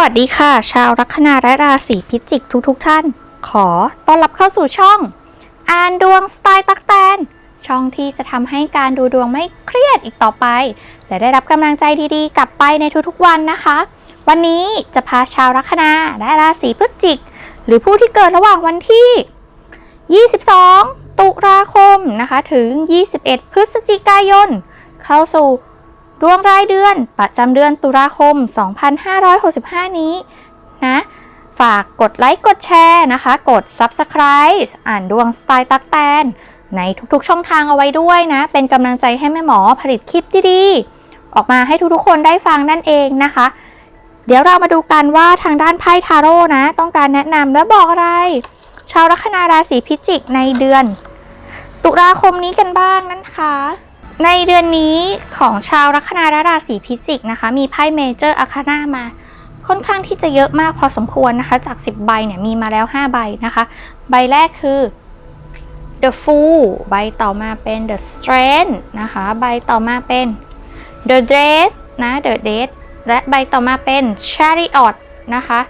วัสดีค่ะ ชาวลัคนาและราศีพิจิกทุกๆทท่าน ขอต้อนรับเข้าสู่ช่อง อ่านดวงสไตล์ตักแตน ช่องที่จะทำให้การดูดวงไม่เครียดอีกต่อไป และได้รับกำลังใจดีๆ กลับไปในทุกๆวันนะคะ วันนี้จะพาชาวลัคนาและราศีพฤศจิก หรือผู้ที่เกิดระหว่างวันที่ 22 ตุลาคมนะคะ ถึง 21 พฤศจิกายน เข้าสู่ ดวงรายเดือนประจำเดือนตุลาคม 2565 นี้นะ ฝากกดไลค์กดแชร์นะคะ กด Subscribe อ่านดวงสไตล์ตักแตน ในทุกๆช่องทางเอาไว้ด้วยนะ เป็นกำลังใจให้แม่หมอผลิตคลิปดีๆ ออกมาให้ทุกๆคนได้ฟังนั่นเองนะคะ เดี๋ยวเรามาดูกันว่าทางด้านไพ่ทาโร่นะ ต้องการแนะนำและบอกอะไร ชาวลัคนาราศีพิจิกในเดือน ตุลาคมนี้กันบ้างนะคะ ในเดือนนี้ของชาวลัคนาราศีพิจิกนะคะ มีไพ่เมเจอร์อาคานามาค่อนข้างที่จะเยอะมากพอสมควรนะคะ จาก 10 ใบเนี่ยมีมาแล้ว 5 ใบนะคะ ใบแรกคือ The Fool ใบต่อมาเป็น The Strength นะคะ ใบต่อมาเป็น The Dress นะ The Death และใบต่อมาเป็น Chariot นะคะ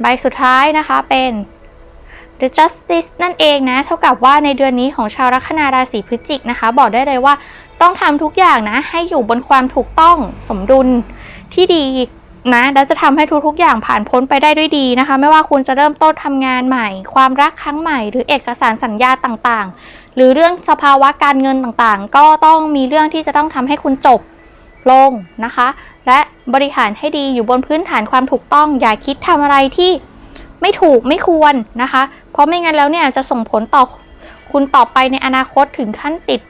ใบสุดท้ายนะคะเป็น The Justice นั่นเองนะ เท่ากับว่าในเดือนนี้ของชาวลัคนาราศีพฤศจิกนะคะ บอกได้เลยว่า ต้องทำทุกอย่างนะ ให้อยู่บนความถูกต้องสมดุลที่ดีนะและจะทำให้ทุกๆ อย่างผ่านพ้นไปได้ด้วยดีนะคะ ไม่ว่าคุณจะเริ่มต้นทำงานใหม่ ความรักครั้งใหม่ หรือเอกสารสัญญาต่างๆ หรือเรื่องสภาวะการเงินต่างๆ ก็ต้องมีเรื่องที่จะต้องทำให้คุณจบลงนะคะ และบริหารให้ดีอยู่บนพื้นฐานความถูกต้อง อย่าคิดทำอะไรที่ไม่ถูกไม่ควรนะคะ เพราะไม่งั้นแล้วเนี่ยจะส่งผลต่อคุณต่อไปในอนาคตถึงขั้นติด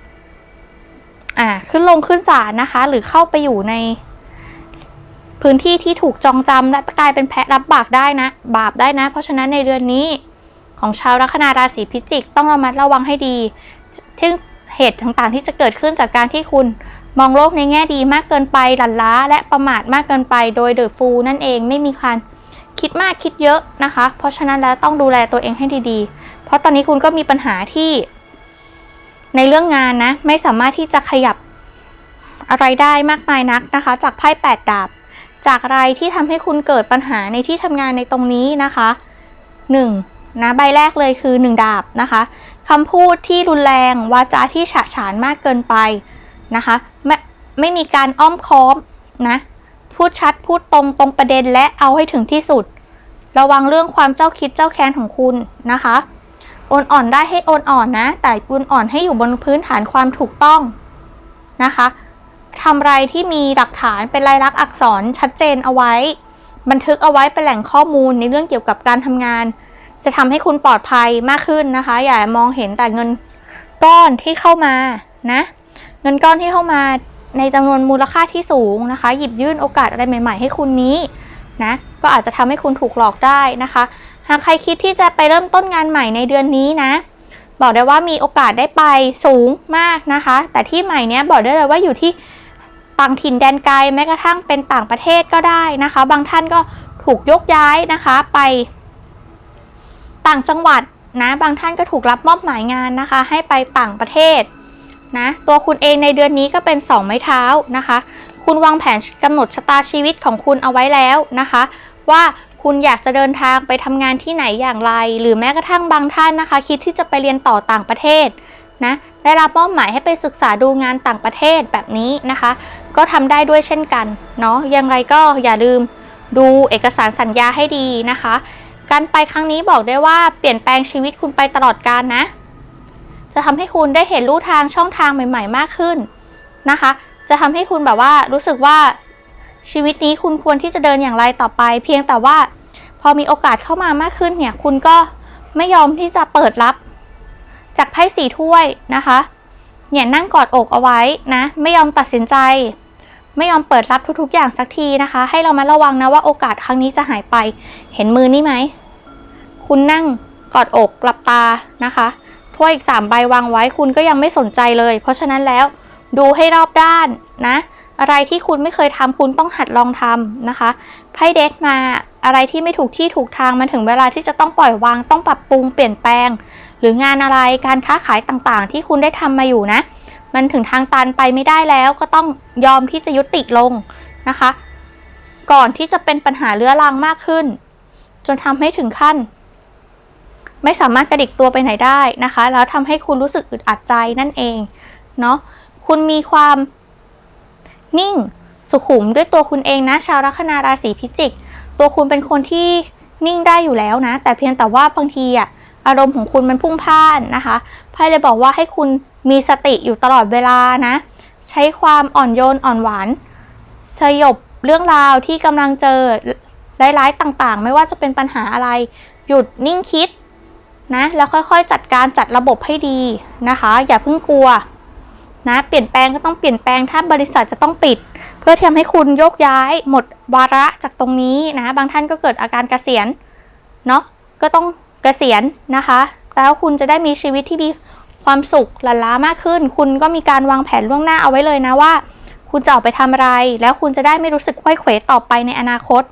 อ่าขึ้นลงขึ้นศาลนะคะ หรือเข้าไปอยู่ใน พื้นที่ที่ถูกจองจำและกลายเป็นแพะรับบาปได้นะ บาปได้นะ เพราะฉะนั้นในเดือนนี้ของชาวลัคนาราศีพิจิกต้องระมัดระวังให้ดีที่เหตุต่างๆ ที่จะเกิดขึ้นจากการที่คุณมองโลกในแง่ดีมากเกินไปหลั่นล้า และประมาทมากเกินไปโดยเดอะฟูนั่นเองไม่มีการคิดมากคิดเยอะนะคะ เพราะฉะนั้นแล้วต้องดูแลตัวเองให้ดีๆ เพราะตอนนี้คุณก็มีปัญหาที่ ในเรื่องงานนะ ไม่สามารถที่จะขยับอะไรได้มากมายนักนะคะ จากไพ่แปดดาบ จากอะไรที่ทำให้คุณเกิดปัญหาในที่ทำงานในตรงนี้นะคะหนึ่งนะใบแรกเลยคือหนึ่งดาบนะคะคำพูดที่รุนแรงวาจาที่ฉะฉานมากเกินไปนะคะ ไม่ไม่มีการอ้อมค้อมนะพูดชัดพูดตรงตรงประเด็นและเอาให้ถึงที่สุด ระวังเรื่องความเจ้าคิดเจ้าแค้นของคุณนะคะ โอนอ่อนได้ให้โอนอ่อนนะ แต่โอนอ่อนให้อยู่บนพื้นฐานความถูกต้องนะคะทำไรที่มีหลักฐานเป็นลายลักษณ์อักษรชัดเจนเอาไว้ บันทึกเอาไว้เป็นแหล่งข้อมูลในเรื่องเกี่ยวกับการทำงาน จะทำให้คุณปลอดภัยมากขึ้นนะคะ อย่ามองเห็นแต่เงินก้อนที่เข้ามานะ เงินก้อนที่เข้ามาในจำนวนมูลค่าที่สูงนะคะ หยิบยื่นโอกาสอะไรใหม่ ๆ ให้คุณนี้นะก็อาจจะทำให้คุณถูกหลอกได้นะคะ หากใครคิดที่จะไปเริ่มต้นงานใหม่ในเดือนนี้นะ บอกได้ว่ามีโอกาสได้ไปสูงมากนะคะ แต่ที่ใหม่เนี้ยบอกได้เลยว่าอยู่ที่ต่างถิ่นแดนไกลแม้กระทั่งเป็นต่างประเทศก็ได้นะคะ บางท่านก็ถูกยกย้ายนะคะไป ต่างจังหวัดนะบางท่านก็ถูกรับมอบหมายงานนะคะ ให้ไปต่างประเทศนะตัวคุณเองในเดือนนี้ก็เป็น 2 ไม้เท้านะคะ คุณวางแผนกำหนดชะตาชีวิตของคุณเอาไว้แล้วนะคะ ว่า คุณอยากจะเดินทางไปทำงานที่ไหนอย่างไร หรือแม้กระทั่งบางท่านนะคะ คิดที่จะไปเรียนต่อต่างประเทศนะได้รับมอบหมายให้ไปศึกษาดูงานต่างประเทศแบบนี้นะคะ ก็ทำได้ด้วยเช่นกันเนาะยังไงก็อย่าลืมดูเอกสารสัญญาให้ดีนะคะ การไปครั้งนี้บอกได้ว่าเปลี่ยนแปลงชีวิตคุณไปตลอดกาลนะ จะทำให้คุณได้เห็นลู่ทางช่องทางใหม่ ๆ มากขึ้นนะคะ จะทำให้คุณแบบว่ารู้สึกว่าชีวิตนี้คุณควรที่จะเดินอย่างไรต่อไป เพียงแต่ว่า อมีโอกาสเข้ามามากขึ้นเนี่ย คุณก็ไม่ยอมที่จะเปิดรับ จากไพ่สีถ้วยนะคะ เนี่ยนั่งกอดอกเอาไว้นะ ไม่ยอมตัดสินใจ ไม่ยอมเปิดรับทุกๆ อย่างสักทีนะคะ ให้เรามาระวังนะว่าโอกาสครั้งนี้จะหายไป เห็นมือนี่ไหม คุณนั่งกอดอกหลับตานะคะ ถ้วยอีกสามใบวางไว้คุณก็ยังไม่สนใจเลย เพราะฉะนั้นแล้วดูให้รอบด้านนะ อะไรที่คุณไม่เคยทำคุณต้องหัดลองทำนะคะไพ่เดทมาอะไรที่ไม่ถูกที่ถูกทางมันถึงเวลาที่จะต้องปล่อยวางต้องปรับปรุงเปลี่ยนแปลง หรืองานอะไรการค้าขายต่างๆ ที่คุณได้ทำมาอยู่นะ มันถึงทางตันไปไม่ได้แล้วก็ต้องยอมที่จะยุติลงนะคะ ก่อนที่จะเป็นปัญหาเรื้อรังมากขึ้น จนทำให้ถึงขั้น ไม่สามารถกระดิกตัวไปไหนได้นะคะ แล้วทำให้คุณรู้สึกอึดอัดใจนั่นเองเนาะคุณมีความ นิ่ง สุขุมด้วยตัวคุณเองนะ ชาวลัคนาราศีพิจิก ตัวคุณเป็นคนที่นิ่งได้อยู่แล้วนะ แต่เพียงแต่ว่าบางทีอะอารมณ์ของคุณมันพุ่งพล่านนะคะไพ่เลยบอกว่าให้คุณมีสติอยู่ตลอดเวลานะ ใช้ความอ่อนโยนอ่อนหวานสยบเรื่องราวที่กำลังเจอร้ายๆต่างๆ ไม่ว่าจะเป็นปัญหาอะไร หยุดนิ่งคิดนะ แล้วค่อยๆ จัดการจัดระบบให้ดีนะคะ อย่าเพิ่งกลัว นะเปลี่ยนแปลงก็ต้องเปลี่ยนแปลงถ้าบริษัทจะต้องปิด เพื่อทำให้คุณโยกย้ายหมดวาระจากตรงนี้นะบางท่านก็เกิดอาการเกษียณเนาะก็ต้องเกษียณนะคะ แล้วคุณจะได้มีชีวิตที่มีความสุขหลั่นล้ามากขึ้น คุณก็มีการวางแผนล่วงหน้าเอาไว้เลยนะว่า คุณจะออกไปทำอะไร แล้วคุณจะได้ไม่รู้สึกควยเขวต่อไปในอนาคต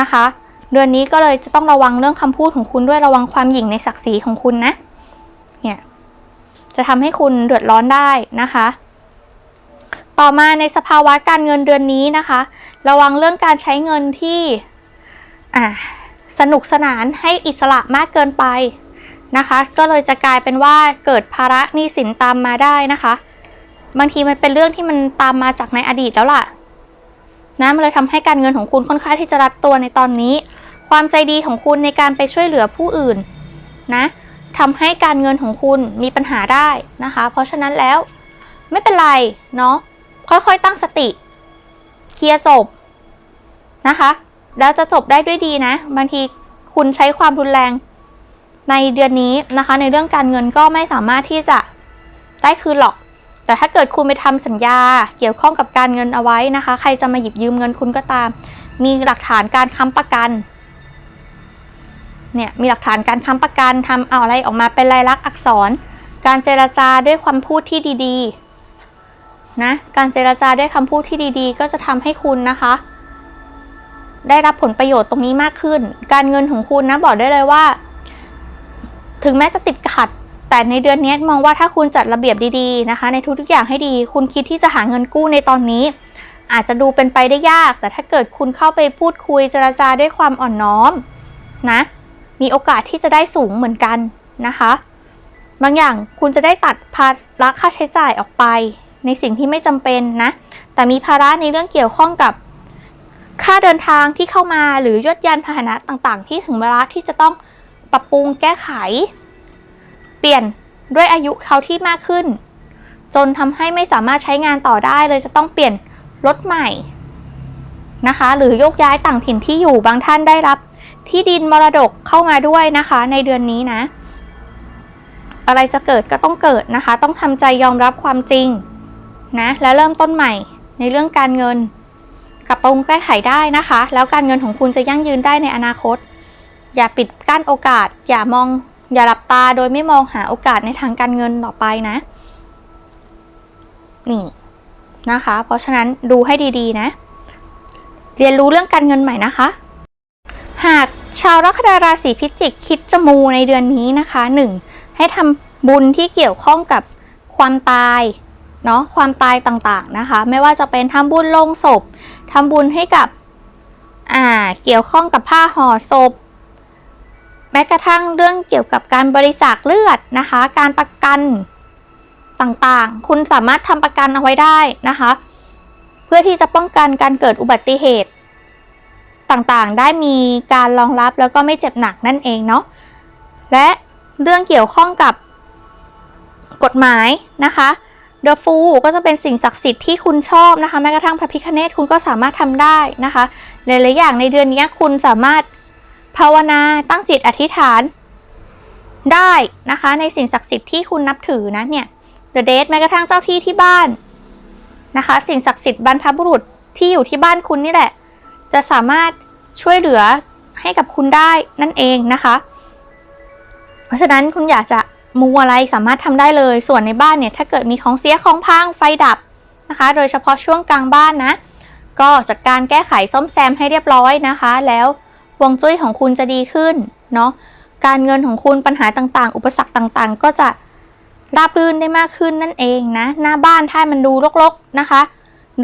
นะคะ เดือนนี้ก็เลยจะต้องระวังเรื่องคำพูดของคุณด้วยระวังความหยิ่งในศักดิ์ศรีของคุณนะ จะทำให้คุณเดือดร้อนได้นะคะ ต่อมาในสภาวะการเงินเดือนนี้นะคะ ระวังเรื่องการใช้เงินที่สนุกสนานให้อิสระมากเกินไปนะคะ ก็เลยจะกลายเป็นว่าเกิดภาระหนี้สินตามมาได้นะคะ บางทีมันเป็นเรื่องที่มันตามมาจากในอดีตแล้วล่ะนะมันเลยทำให้การเงินของคุณค่อนข้างที่จะรัดตัวในตอนนี้ ความใจดีของคุณในการไปช่วยเหลือผู้อื่นนะ ทำให้การเงินของคุณมีปัญหาได้นะคะ เพราะฉะนั้นแล้วไม่เป็นไรเนาะค่อยๆตั้งสติ เคลียร์จบนะคะ แล้วจะจบได้ด้วยดีนะ บางทีคุณใช้ความรุนแรงในเดือนนี้นะคะ ในเรื่องการเงินก็ไม่สามารถที่จะได้คืนหรอก แต่ถ้าเกิดคุณไปทำสัญญาเกี่ยวข้องกับการเงินเอาไว้นะคะ ใครจะมาหยิบยืมเงินคุณก็ตาม มีหลักฐานการค้ำประกัน เนี่ยมีหลักฐานการค้ำประกันทำเอาอะไรออกมาเป็นลายลักษณ์อักษร การเจรจาด้วยความพูดที่ดีๆนะการเจรจาด้วยคำพูดที่ดีๆ ก็จะทำให้คุณนะคะ ได้รับผลประโยชน์ตรงนี้มากขึ้น การเงินของคุณนะบอกได้เลยว่า ถึงแม้จะติดขัด แต่ในเดือนนี้มองว่าถ้าคุณจัดระเบียบดีๆนะคะ ในทุกๆอย่างให้ดี คุณคิดที่จะหาเงินกู้ในตอนนี้ อาจจะดูเป็นไปได้ยาก แต่ถ้าเกิดคุณเข้าไปพูดคุยเจรจาด้วยความอ่อนน้อมนะ มีโอกาสที่จะได้สูงเหมือนกันนะคะ บางอย่างคุณจะได้ตัดภาระค่าใช้จ่ายออกไป ในสิ่งที่ไม่จำเป็นนะ แต่มีภาระในเรื่องเกี่ยวข้องกับค่าเดินทางที่เข้ามาหรือยศยานพาหนะต่างๆ ที่ถึงเวลาที่จะต้องปรับปรุงแก้ไข เปลี่ยนด้วยอายุเขาที่มากขึ้น จนทำให้ไม่สามารถใช้งานต่อได้เลยจะต้องเปลี่ยนรถใหม่นะคะ หรือโยกย้ายต่างถิ่นที่อยู่บางท่านได้รับ ที่ดินมรดกเข้ามาด้วยนะคะ ในเดือนนี้นะ อะไรจะเกิดก็ต้องเกิดนะคะ ต้องทำใจยอมรับความจริงนะและเริ่มต้นใหม่ในเรื่องการเงินกลับปรุงแก้ไขได้นะคะ แล้วการเงินของคุณจะยั่งยืนได้ในอนาคต อย่าปิดกั้นโอกาส อย่ามอง อย่าหลับตาโดยไม่มองหาโอกาสในทางการเงินต่อไปนะ นี่นะคะ เพราะฉะนั้นดูให้ดีๆนะ เรียนรู้เรื่องการเงินใหม่นะคะ หาก ชาวลัคนาราศีพิจิกคิดจะมูในเดือนนี้นะคะ 1. ให้ทำบุญที่เกี่ยวข้องกับความตายเนาะความตายต่างๆนะคะ ไม่ว่าจะเป็นทำบุญลงศพทำบุญให้กับอ่าเกี่ยวข้องกับผ้าห่อศพ แม้กระทั่งเรื่องเกี่ยวกับการบริจาคเลือดนะคะ การประกันต่างๆ คุณสามารถทำประกันเอาไว้ได้นะคะ เพื่อที่จะป้องกันการเกิดอุบัติเหตุ ต่างๆ ได้มีการรองรับแล้วก็ไม่เจ็บหนักนั่นเองเนาะและเรื่องเกี่ยวข้องกับกฎหมายนะคะเดอะฟูก็จะเป็นสิ่งศักดิ์สิทธิ์ที่คุณชอบนะคะแม้กระทั่งพระพิคเนตคุณก็สามารถทำได้นะคะหลายๆอย่างในเดือนนี้คุณสามารถภาวนาตั้งจิตอธิษฐานได้นะคะในสิ่งศักดิ์สิทธิ์ที่คุณนับถือนะเนี่ย The Date แม้กระทั่งเจ้าที่ที่บ้านนะคะ สิ่งศักดิ์สิทธิ์บรรพบุรุษที่อยู่ที่บ้านคุณนี่แหละ จะสามารถช่วยเหลือให้กับคุณได้นั่นเองนะคะ เพราะฉะนั้นคุณอยากจะมูอะไรสามารถทำได้เลย ส่วนในบ้านเนี่ยถ้าเกิดมีของเสียของพังไฟดับนะคะ โดยเฉพาะช่วงกลางบ้านนะ ก็จัดการแก้ไขซ่อมแซมให้เรียบร้อยนะคะ แล้ววงจุ้ยของคุณจะดีขึ้นเนาะการเงินของคุณปัญหาต่างๆ อุปสรรคต่างๆ ก็จะราบรื่นได้มากขึ้นนั่นเองนะ หน้าบ้านถ้ามันดูรกๆนะคะ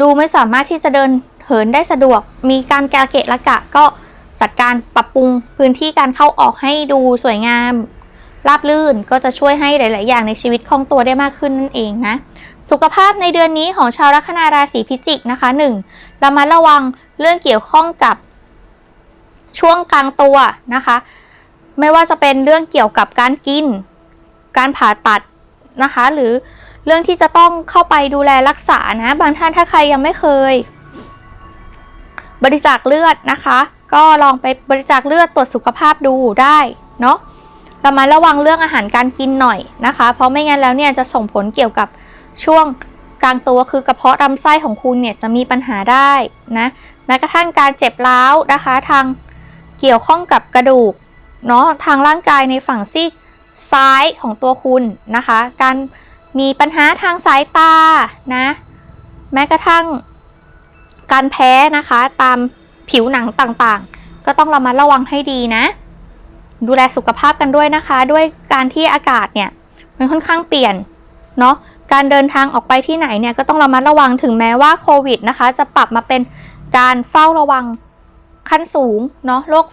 ดูไม่สามารถที่จะเดิน เหินได้สะดวก มีการกาเกะละกะก็จัดการปรับปรุงพื้นที่การเข้าออกให้ดูสวยงามราบลื่นก็จะช่วยให้หลาย ๆ อย่างในชีวิตคล่องตัวได้มากขึ้นนั่นเองนะ สุขภาพในเดือนนี้ของชาวลัคนาราศีพิจิกนะคะ 1. ระมัดระวังเรื่องเกี่ยวข้องกับช่วงกลางตัวนะคะ ไม่ว่าจะเป็นเรื่องเกี่ยวกับการกิน การผ่าตัดนะคะ หรือเรื่องที่จะต้องเข้าไปดูแลรักษานะ บางท่านถ้าใครยังไม่เคย บริจาคเลือดนะคะ ก็ลองไปบริจาคเลือดตรวจสุขภาพดูได้เนาะระมัดระวังเรื่องอาหารการกินหน่อยนะคะ เพราะไม่งั้นแล้วเนี่ยจะส่งผลเกี่ยวกับช่วงกลางตัวคือกระเพาะลำไส้ของคุณเนี่ยจะมีปัญหาได้นะแม้กระทั่งการเจ็บร้าวนะคะ ทางเกี่ยวข้องกับกระดูกเนาะทางร่างกายในฝั่งซีกซ้ายของตัวคุณนะคะ การมีปัญหาทางสายตานะ แม้กระทั่ง การแพ้นะคะตามผิวหนังต่างๆ ก็ต้องระมัดระวังให้ดีนะ ดูแลสุขภาพกันด้วยนะคะ ด้วยการที่อากาศเนี่ยมันค่อนข้างเปลี่ยนเนาะการเดินทางออกไปที่ไหนเนี่ยก็ต้องระมัดระวังถึงแม้ว่าโควิดนะคะ จะปรับมาเป็นการเฝ้าระวังขั้นสูงเนาะโรค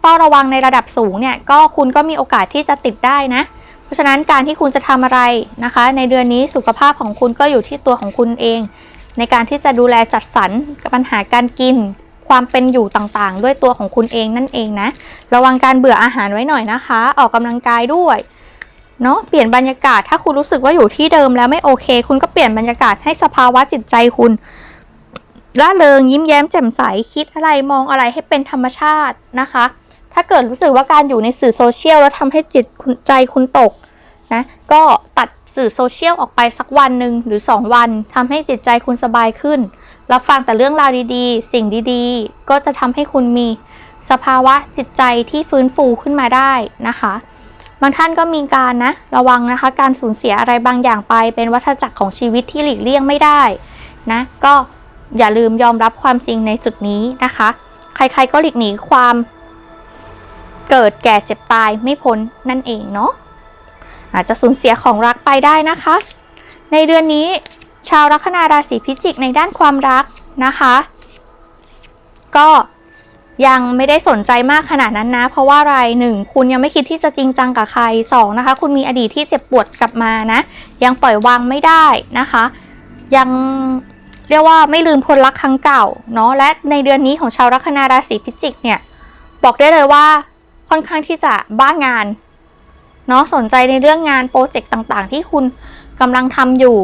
เฝ้าระวังในระดับสูงเนี่ยก็คุณก็มีโอกาสที่จะติดได้นะ เพราะฉะนั้นการที่คุณจะทำอะไรนะคะ ในเดือนนี้สุขภาพของคุณก็อยู่ที่ตัวของคุณเอง ในการที่จะดูแลจัดสรรกับปัญหาการกิน ความเป็นอยู่ต่างๆ ด้วยตัวของคุณเองนั่นเองนะ ระวังการเบื่ออาหารไว้หน่อยนะคะ ออกกำลังกายด้วยเนาะเปลี่ยนบรรยากาศถ้าคุณรู้สึกว่าอยู่ที่เดิมแล้วไม่โอเค คุณก็เปลี่ยนบรรยากาศให้สภาวะจิตใจคุณร่าเริงยิ้มแย้มแจ่มใสคิดอะไรมองอะไรให้เป็นธรรมชาตินะคะ ถ้าเกิดรู้สึกว่าการอยู่ในสื่อโซเชียลแล้วทำให้จิตใจคุณตกนะก็ตัด สื่อโซเชียลออกไปสักวันหนึ่งหรือ 2 วันทำให้จิตใจคุณสบายขึ้น รับฟังแต่เรื่องราวดีๆ สิ่งดีๆ ก็จะทำให้คุณมีสภาวะจิตใจที่ฟื้นฟูขึ้นมาได้นะคะ บางท่านก็มีการนะระวังนะคะ การสูญเสียอะไรบางอย่างไปเป็นวัฏจักรของชีวิตที่หลีกเลี่ยงไม่ได้นะก็อย่าลืมยอมรับความจริงในจุดนี้นะคะ ใครๆก็หลีกหนีความเกิดแก่เจ็บตายไม่พ้นนั่นเองเนาะ อาจจะสูญเสียของรักไปได้นะคะ ในเดือนนี้ชาวลัคนาราศีพิจิกในด้านความรักนะคะ ก็ยังไม่ได้สนใจมากขนาดนั้นนะ เพราะว่าอะไรหนึ่งคุณยังไม่คิดที่จะจริงจังกับใครสองนะคะ คุณมีอดีตที่เจ็บปวดกลับมานะ ยังปล่อยวางไม่ได้นะคะ ยังเรียกว่าไม่ลืมคนรักครั้งเก่าเนาะและในเดือนนี้ของชาวลัคนาราศีพิจิกเนี่ย บอกได้เลยว่าค่อนข้างที่จะบ้างาน เนาะสนใจในเรื่องงานโปรเจกต์ต่างๆ ที่คุณกำลังทำอยู่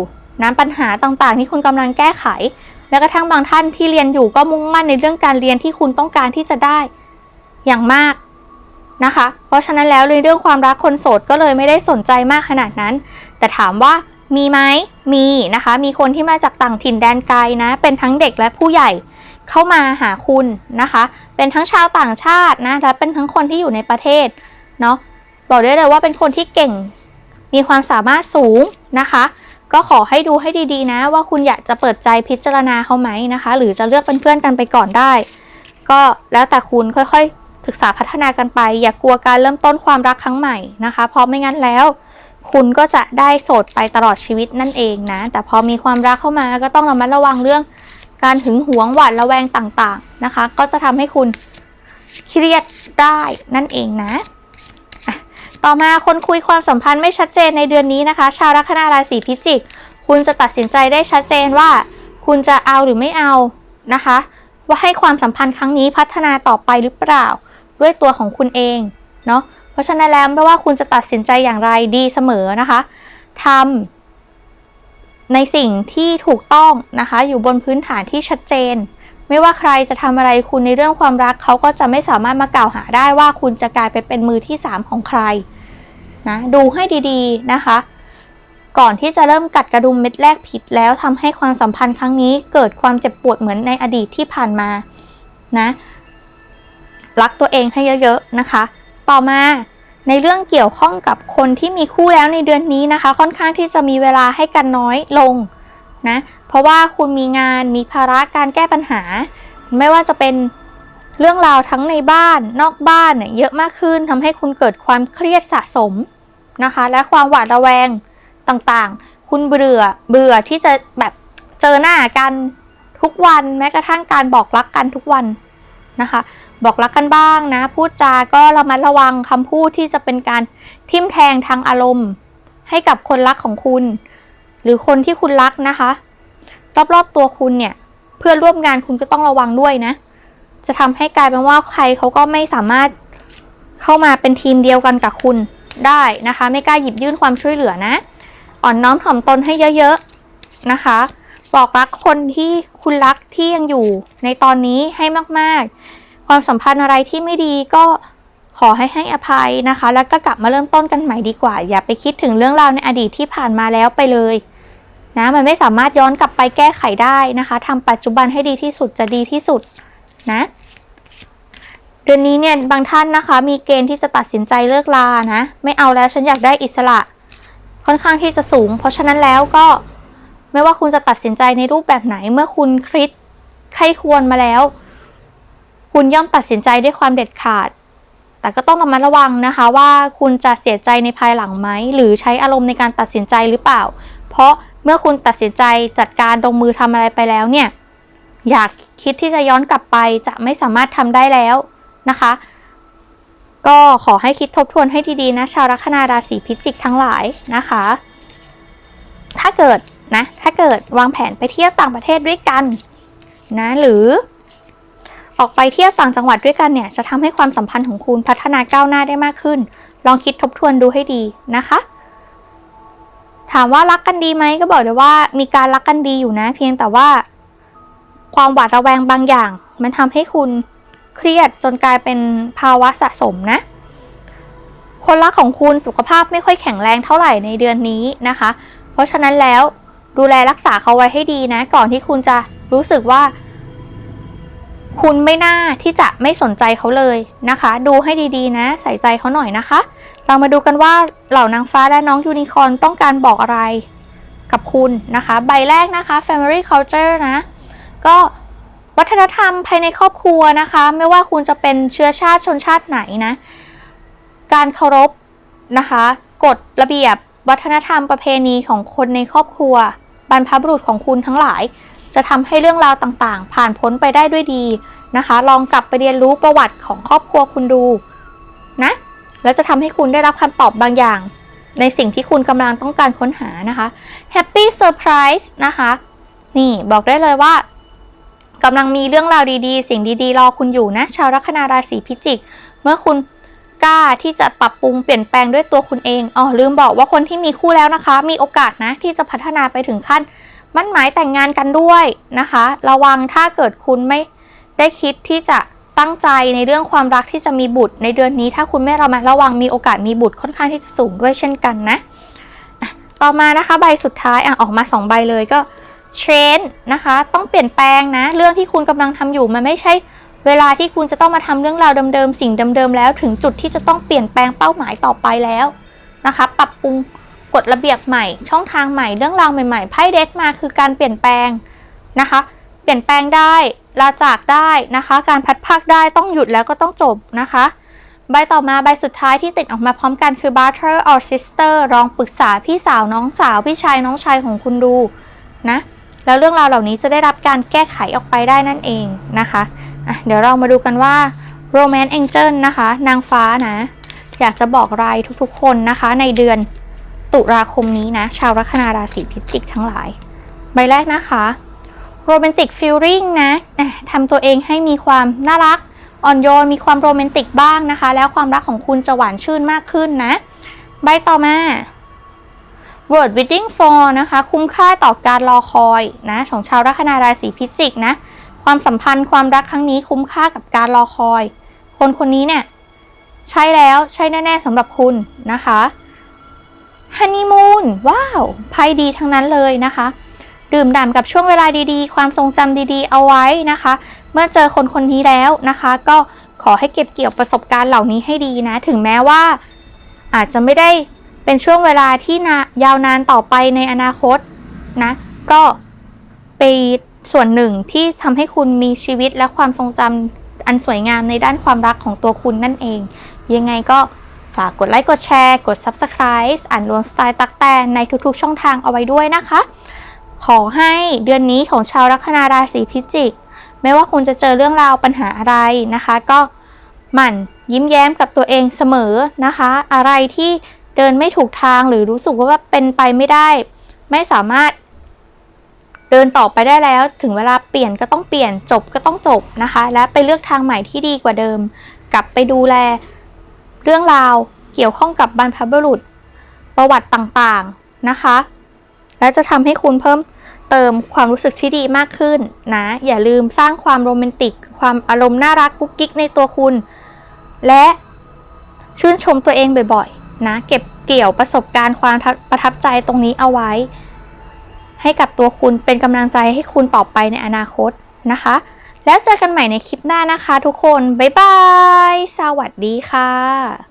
นะปัญหาต่างๆ ที่คุณกำลังแก้ไข และกระทั่งบางท่านที่เรียนอยู่ก็มุ่งมั่นในเรื่องการเรียนที่คุณต้องการที่จะได้อย่างมากนะคะ เพราะฉะนั้นแล้วในเรื่องความรักคนโสดก็เลยไม่ได้สนใจมากขนาดนั้น แต่ถามว่ามีไหมมีนะคะ มีคนที่มาจากต่างถิ่นแดนไกลนะ เป็นทั้งเด็กและผู้ใหญ่เข้ามาหาคุณนะคะ เป็นทั้งชาวต่างชาตินะ และเป็นทั้งคนที่อยู่ในประเทศเนาะ บอกได้เลยว่าเป็นคนที่เก่ง มีความสามารถสูงนะคะ ก็ขอให้ดูให้ดีๆนะ ว่าคุณอยากจะเปิดใจพิจารณาเขาไหมนะคะ หรือจะเลือกเป็นเพื่อนกันไปก่อนได้ ก็แล้วแต่คุณค่อยๆ ศึกษาพัฒนากันไป อย่ากกลัวการเริ่มต้นความรักครั้งใหม่นะคะ เพราะไม่งั้นแล้ว คุณก็จะได้โสดไปตลอดชีวิตนั่นเองนะ แต่พอมีความรักเข้ามาก็ต้องระมัดระวังเรื่องการหึงหวงหวาดระแวงต่างๆนะคะ ก็จะทำให้คุณเครียดได้นั่นเองนะอะ ต่อมาคนคุยความสัมพันธ์ไม่ชัดเจนในเดือนนี้นะคะ ชาวลัคนาราศีพิจิก คุณจะตัดสินใจได้ชัดเจนว่า คุณจะเอาหรือไม่เอานะคะ ว่าให้ความสัมพันธ์ครั้งนี้พัฒนาต่อไปหรือเปล่า ด้วยตัวของคุณเองเนาะเพราะฉะนั้นแล้วไม่ว่าคุณจะตัดสินใจอย่างไรดีเสมอนะคะทำในสิ่งที่ถูกต้องนะคะ อยู่บนพื้นฐานที่ชัดเจน ไม่ว่าใครจะทำอะไรคุณในเรื่องความรักเขาก็จะไม่สามารถมากล่าวหาได้ว่าคุณจะกลายไปเป็นมือที่สามของใครนะดูให้ดีๆนะคะ ก่อนที่จะเริ่มกัดกระดุมเม็ดแรกผิดแล้วทำให้ความสัมพันธ์ครั้งนี้ เกิดความเจ็บปวดเหมือนในอดีตที่ผ่านมานะรักตัวเองให้เยอะๆนะคะ ต่อมาในเรื่องเกี่ยวข้องกับคนที่มีคู่แล้วในเดือนนี้นะคะ ค่อนข้างที่จะมีเวลาให้กันน้อยลง นะ เพราะว่าคุณมีงานมีภาระการแก้ปัญหา ไม่ว่าจะเป็นเรื่องราวทั้งในบ้านนอกบ้านเนี่ยเยอะมากขึ้นทำให้คุณเกิดความเครียดสะสมนะคะ และความหวาดระแวงต่างๆ คุณเบื่อเบื่อที่จะแบบเจอหน้ากันทุกวันแม้กระทั่งการบอกรักกันทุกวันนะคะ บอกรักกันบ้างนะ พูดจาก็ระมัดระวังคำพูดที่จะเป็นการทิ่มแทงทางอารมณ์ ให้กับคนรักของคุณ หรือคนที่คุณรักนะคะ รอบๆตัวคุณเนี่ย เพื่อนร่วมงานคุณก็ต้องระวังด้วยนะ จะทำให้กลายเป็นว่าใครเขาก็ไม่สามารถเข้ามาเป็นทีมเดียวกันกับคุณได้นะคะ ไม่กล้าหยิบยื่นความช่วยเหลือนะ อ่อนน้อมถ่อมตนให้เยอะๆนะคะ บอกรักคนที่คุณรักที่ยังอยู่ในตอนนี้ให้มากๆ ความสัมพันธ์อะไรที่ไม่ดีก็ขอให้ให้อภัยนะคะ แล้วก็กลับมาเริ่มต้นกันใหม่ดีกว่า อย่าไปคิดถึงเรื่องราวในอดีตที่ผ่านมาแล้วไปเลย นะมันไม่สามารถย้อนกลับไปแก้ไขได้นะคะทำปัจจุบันให้ดีที่สุดจะดีที่สุดนะเดือนนี้เนี่ยบางท่านนะคะมีเกณฑ์ที่จะตัดสินใจเลิกลานะไม่เอาแล้วฉันอยากได้อิสระค่อนข้างที่จะสูง เพราะฉะนั้นแล้วก็ไม่ว่าคุณจะตัดสินใจในรูปแบบไหนเมื่อคุณคิดใครควรมาแล้ว คุณย่อมตัดสินใจด้วยความเด็ดขาด แต่ก็ต้องระมัดระวังนะคะว่าคุณจะเสียใจในภายหลังไหมหรือใช้อารมณ์ในการตัดสินใจหรือเปล่า เพราะเมื่อคุณตัดสินใจจัดการลงมือทำอะไรไปแล้วเนี่ย อยากคิดที่จะย้อนกลับไปจะไม่สามารถทำได้แล้วนะคะ ก็ขอให้คิดทบทวนให้ดีๆนะ ชาวลัคนาราศีพิจิกทั้งหลายนะคะ ถ้าเกิดนะ ถ้าเกิดวางแผนไปเที่ยวต่างประเทศด้วยกันนะ หรือออกไปเที่ยวต่างจังหวัดด้วยกันเนี่ย จะทำให้ความสัมพันธ์ของคุณพัฒนาก้าวหน้าได้มากขึ้น ลองคิดทบทวนดูให้ดีนะคะ ถามว่ารักกันดีไหมก็บอกเลยว่ามีการรักกันดีอยู่นะ เพียงแต่ว่า ความหวาดระแวงบางอย่าง มันทำให้คุณเครียดจนกลายเป็นภาวะสะสมนะ คนรักของคุณสุขภาพไม่ค่อยแข็งแรงเท่าไหร่ในเดือนนี้นะคะ เพราะฉะนั้นแล้วดูแลรักษาเขาไว้ให้ดีนะ ก่อนที่คุณจะรู้สึกว่า คุณไม่น่าที่จะไม่สนใจเขาเลยนะคะ ดูให้ดีๆ นะ ใส่ใจเขาหน่อยนะคะ เรามาดูกันว่าเหล่านางฟ้าและน้องยูนิคอร์นต้องการบอกอะไรกับคุณนะคะ ใบแรกนะคะ Family Culture นะ ก็วัฒนธรรมภายในครอบครัวนะคะ ไม่ว่าคุณจะเป็นเชื้อชาติชนชาติไหนนะ การเคารพนะคะกฎระเบียบวัฒนธรรมประเพณีของคนในครอบครัว บรรพบุรุษของคุณทั้งหลาย จะทำให้เรื่องราวต่างๆ ผ่านพ้นไปได้ด้วยดีนะคะ ลองกลับไปเรียนรู้ประวัติของครอบครัวคุณดูนะ แล้วจะทำให้คุณได้รับคำตอบบางอย่าง ในสิ่งที่คุณกำลังต้องการค้นหานะคะ Happy Surprise นะคะ นี่บอกได้เลยว่ากำลังมีเรื่องราวดีๆ สิ่งดีๆ รอคุณอยู่นะ ชาวลัคนาราศีพิจิก เมื่อคุณกล้าที่จะปรับปรุงเปลี่ยนแปลงด้วยตัวคุณเองอ๋อลืมบอกว่าคนที่มีคู่แล้วนะคะ มีโอกาสนะที่จะพัฒนาไปถึงขั้น มั่นหมายแต่งงานกันด้วยนะคะ ระวังถ้าเกิดคุณไม่ได้คิดที่จะ ตั้งใจในเรื่องความรักที่จะมีบุตร ในเดือนนี้ถ้าคุณไม่ระมัดระวังมีโอกาสมีบุตรค่อนข้างที่จะสูงด้วยเช่นกันนะ ต่อมานะคะใบสุดท้ายอะออกมาสองใบเลยก็เทรนนะคะ ต้องเปลี่ยนแปลงนะ เรื่องที่คุณกำลังทำอยู่มันไม่ใช่เวลาที่คุณจะต้องมาทำเรื่องราวเดิมๆสิ่งเดิมๆแล้วถึงจุดที่จะต้องเปลี่ยนแปลงเป้าหมายต่อไปแล้วนะคะ ปรับปรุงกฎระเบียบใหม่ ช่องทางใหม่เรื่องราวใหม่ๆไพ่เด็กมาคือการเปลี่ยนแปลงนะคะ เปลี่ยนแปลงได้ ลาจากได้นะคะ การพัดภาคได้ต้องหยุดแล้วก็ต้องจบนะคะ ใบต่อมาใบสุดท้ายที่ติดออกมาพร้อมกันคือ brother or sister ลองปรึกษาพี่สาวน้องสาวพี่ชายน้องชายของคุณดูนะแล้วเรื่องราวเหล่านี้จะได้รับการแก้ไขออกไปได้นั่นเองนะคะะเดี๋ยวเรามาดูกันว่า Romance Angel นะคะ นางฟ้านะ อยากจะบอกรายทุกๆคนนะคะ ในเดือนตุลาคมนี้นะ ชาวลัคนาราศีพิจิกทั้งหลาย ใบแรกนะคะ Romantic Feeling นะอะทำตัวเองให้มีความน่ารักอ่อนโยนมีความโรแมนติกบ้างนะคะ แล้วความรักของคุณจะหวานชื่นมากขึ้นนะ ใบต่อมา Word Waiting for นะคะ คุ้มค่าต่อการรอคอยนะของชาวลัคนาราศีพิจิกนะความสัมพันธ์ความรักครั้งนี้คุ้มค่ากับการรอคอย คนคนนี้เนี่ยใช่แล้วใช่แน่ ๆสำหรับคุณนะคะฮันนีมูนว้าวไพ่ดีทั้งนั้นเลยนะคะ ดื่มด่ำกับช่วงเวลาดีๆ ความทรงจำดีๆ เอาไว้นะคะ เมื่อเจอคนคนนี้แล้วนะคะ ก็ขอให้เก็บเกี่ยวประสบการณ์เหล่านี้ให้ดีนะ ถึงแม้ว่า อาจจะไม่ได้เป็นช่วงเวลาที่นายาวนานต่อไปในอนาคตนะ ก็เป็นส่วนหนึ่งที่ทำให้คุณมีชีวิตและความทรงจำอันสวยงามในด้านความรักของตัวคุณนั่นเอง ยังไงก็ฝากกดไลค์ กดแชร์ กด Subscribe อ่านรวมสไตล์ตักแตนในทุกๆ ช่องทางเอาไว้ด้วยนะคะ ขอให้เดือนนี้ของชาวลัคนาราศีพิจิก ไม่ว่าคุณจะเจอเรื่องราวปัญหาอะไรนะคะ ก็หมั่นยิ้มแย้มกับตัวเองเสมอนะคะ อะไรที่เดินไม่ถูกทางหรือรู้สึกว่าเป็นไปไม่ได้ ไม่สามารถเดินต่อไปได้แล้ว ถึงเวลาเปลี่ยนก็ต้องเปลี่ยนจบก็ต้องจบนะคะ และไปเลือกทางใหม่ที่ดีกว่าเดิม กลับไปดูแล เรื่องราวเกี่ยวข้องกับบรรพบุรุษ ประวัติต่างๆนะคะ และจะทำให้คุณเพิ่มเติมความรู้สึกที่ดีมากขึ้นนะ อย่าลืมสร้างความโรแมนติก ความอารมณ์น่ารักกุ๊กกิ๊กในตัวคุณ และชื่นชมตัวเองบ่อยๆ นะ เก็บเกี่ยวประสบการณ์ความประทับใจตรงนี้เอาไว้ ให้กับตัวคุณเป็นกำลังใจให้คุณต่อไปในอนาคตนะคะ แล้วเจอกันใหม่ในคลิปหน้านะคะทุกคน บ๊ายบาย สวัสดีค่ะ